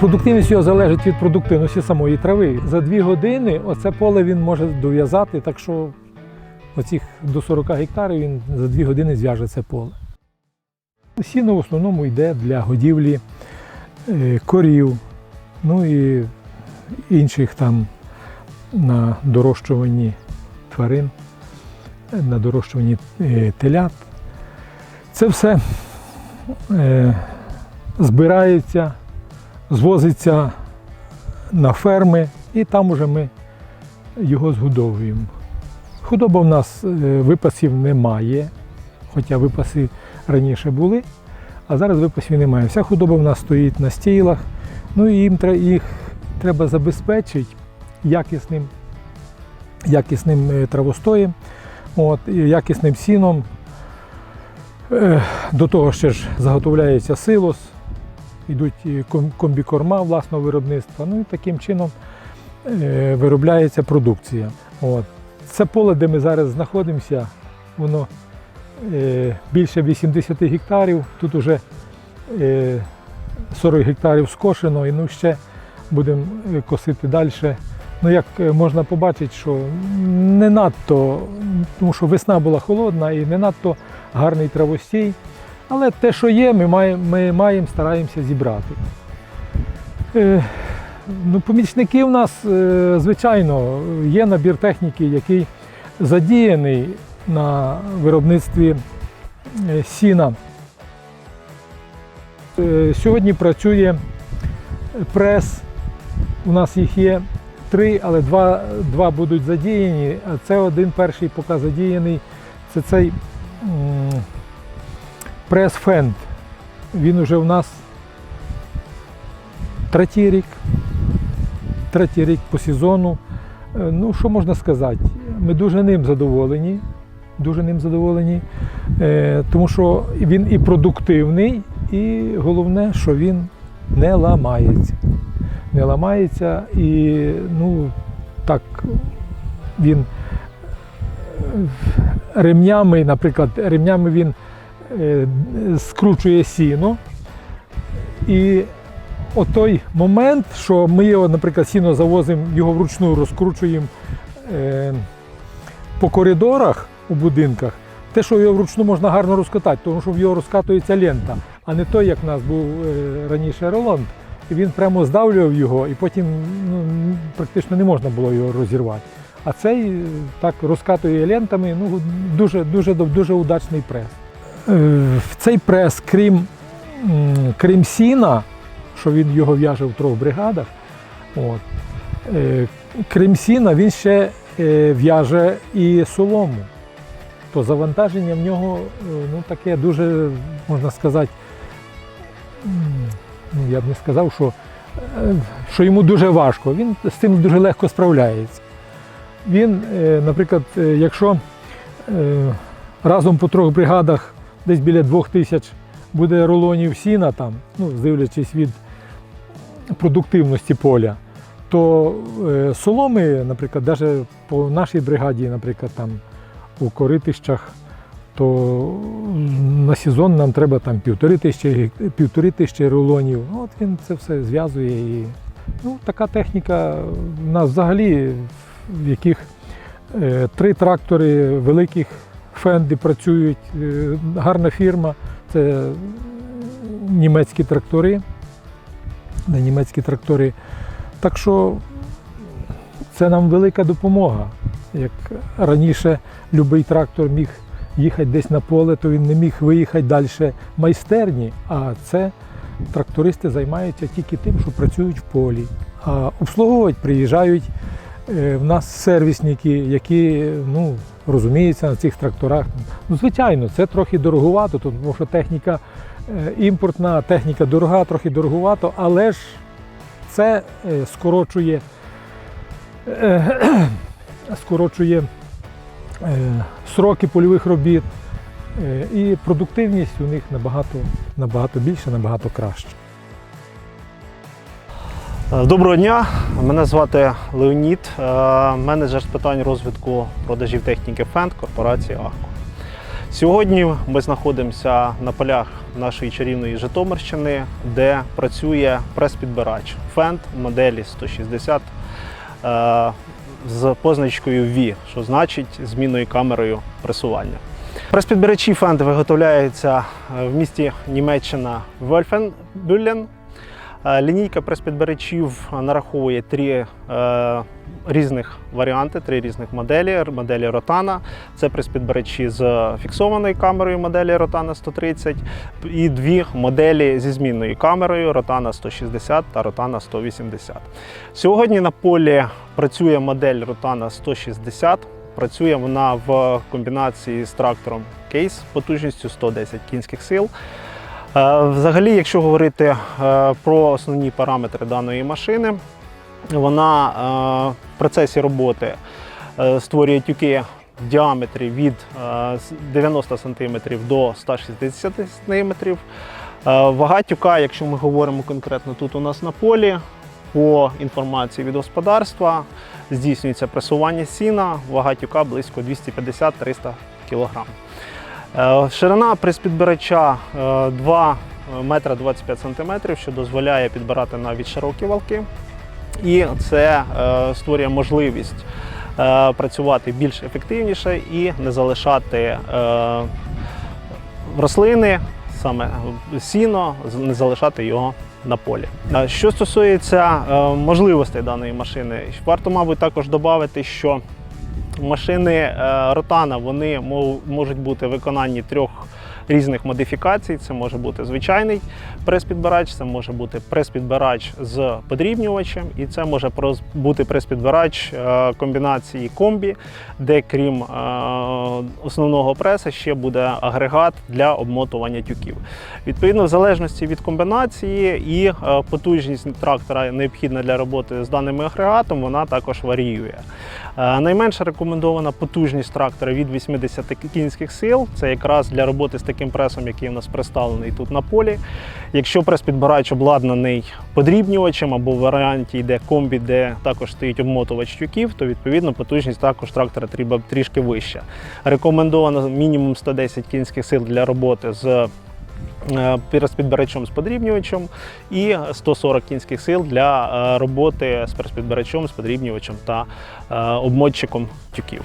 Продуктивність його залежить від продуктивності самої трави. За дві години оце поле він може дов'язати, так що оцих до 40 гектарів він за дві години зв'яже це поле. Сіно в основному йде для годівлі е, корів, ну і інших там на дорощуванні тварин, на дорощуванні е, телят. Це все е, збирається, звозиться на ферми, і там уже ми його згодовуємо. Худоба в нас е, випасів немає, хоча випаси раніше були, а зараз випасів немає. Вся худоба в нас стоїть на стійлах, ну і їм їх треба забезпечити якісним, якісним е, травостоєм, от, якісним сіном. До того ще ж заготовляється силос, йдуть комбікорма власного виробництва. Ну і таким чином е, виробляється продукція. От. Це поле, де ми зараз знаходимося, воно е, більше 80 гектарів. Тут вже е, 40 гектарів скошено, і ну ще будемо е, косити далі. Ну, як е, можна побачити, що не надто, тому що весна була холодна і не надто гарний травостій. Але те, що є, ми маємо, ми маємо стараємося зібрати. Е, ну, помічники в нас, е, звичайно, є набір техніки, який задіяний на виробництві е, сіна. Е, Сьогодні працює прес. У нас їх є три, але два, два будуть задіяні. А це один перший поки задіяний. Це цей м, прес Фенд. Він уже у нас третій рік. Третій рік по сезону. Е, Ну, що можна сказати? Ми дуже ним задоволені. Дуже ним задоволені, е, тому що він і продуктивний, і головне, що він не ламається. Не ламається і ну, так він е, ремнями, наприклад, ремнями він скручує сіно. І отой момент, що ми його, наприклад, сіно завозимо, його вручну розкручуємо е, по коридорах у будинках, те, що його вручну можна гарно розкатати, тому що в його розкатується лента, а не той, як в нас був е, раніше релонт. І він прямо здавлював його, і потім ну, практично не можна було його розірвати. А цей е, так розкатує лентами, ну дуже, дуже, дуже удачний прес. Е, В цей прес, крім, крім сіна, що він його в'яже в трьох бригадах, от, е, крім сіна, він ще е, в'яже і солому. То завантаження в нього ну, таке дуже, можна сказати, ну, я б не сказав, що, що йому дуже важко. Він з цим дуже легко справляється. Він, наприклад, якщо разом по трьох бригадах десь біля двох тисяч буде рулонів сіна, там, ну, дивлячись від продуктивності поля, то е, соломи, наприклад, навіть по нашій бригаді, наприклад, там у коритищах, то на сезон нам треба там півтори тисячі, півтори тисячі рулонів. От він це все зв'язує. І, ну, така техніка в нас взагалі, в яких е, три трактори великих фенди працюють, е, гарна фірма. Це німецькі трактори. На німецькі трактори. Так що це нам велика допомога. Як раніше будь-який трактор міг їхати десь на поле, то він не міг виїхати далі майстерні, а це трактористи займаються тільки тим, що працюють в полі. А обслуговувати приїжджають е, в нас сервісники, які ну, розуміються на цих тракторах. Ну, звичайно, це трохи дороговато, тому що техніка е, імпортна, техніка дорога, трохи дороговато, але ж це е, скорочує, е, скорочує сроки польових робіт, і продуктивність у них набагато, набагато більше, набагато краще. Е, Доброго дня, мене звати Леонід, е, менеджер з питань розвитку продажів техніки ФЕНД корпорації АХКО. Сьогодні ми знаходимося на полях нашої чарівної Житомирщини, де працює прес-підбирач Фенд моделі 160 е, з позначкою V, що значить змінною камерою пресування. Прес-підбирачі Фенд виготовляються в місті Німеччина Вольфенбюллен. Е, Лінійка прес-підбирачів нараховує три е, різних варіанти, три різних моделі. Моделі Ротана. Це прес-підбирачі з фіксованою камерою моделі Rotana 130 і дві моделі зі змінною камерою Rotana 160 та Rotana 180. Сьогодні на полі працює модель Rotana 160. Працює вона в комбінації з трактором Кейс потужністю 110 кінських сил. Е, Взагалі, якщо говорити е, про основні параметри даної машини, вона е, в процесі роботи створює тюки в діаметрі від е, 90 см до 160 см. Вага тюка, якщо ми говоримо конкретно тут у нас на полі, по інформації від господарства, здійснюється пресування сіна, вага тюка близько 250-300 кг. Е, Ширина прес-підбирача е, 2 метра 25 см, що дозволяє підбирати навіть широкі валки. І це е, створює можливість е, працювати більш ефективніше і не залишати е, рослини, саме сіно, не залишати його на полі. Е, Що стосується е, можливостей даної машини, варто, мабуть, також додати, що машини е, Ротана вони можуть бути виконані трьох різних модифікацій. Це може бути звичайний прес-підбирач, це може бути прес-підбирач з подрібнювачем, і це може бути прес-підбирач е, комбінації комбі, де крім е, основного преса ще буде агрегат для обмотування тюків. Відповідно, в залежності від комбінації і е, потужність трактора необхідна для роботи з даним агрегатом, вона також варіює. Найменша рекомендована потужність трактора від 80 кінських сил. Це якраз для роботи з таким пресом, який у нас представлений тут на полі. Якщо прес-підбирач обладнаний подрібнювачем або в варіанті йде комбі, де також стоїть обмотувач тюків, то відповідно потужність також трактора треба трішки вища. Рекомендовано мінімум 110 кінських сил для роботи з е, прес-підбирачом з подрібнювачем і 140 кінських сил для е, роботи з прес-підбирачом, з подрібнювачем та е, обмотчиком тюків.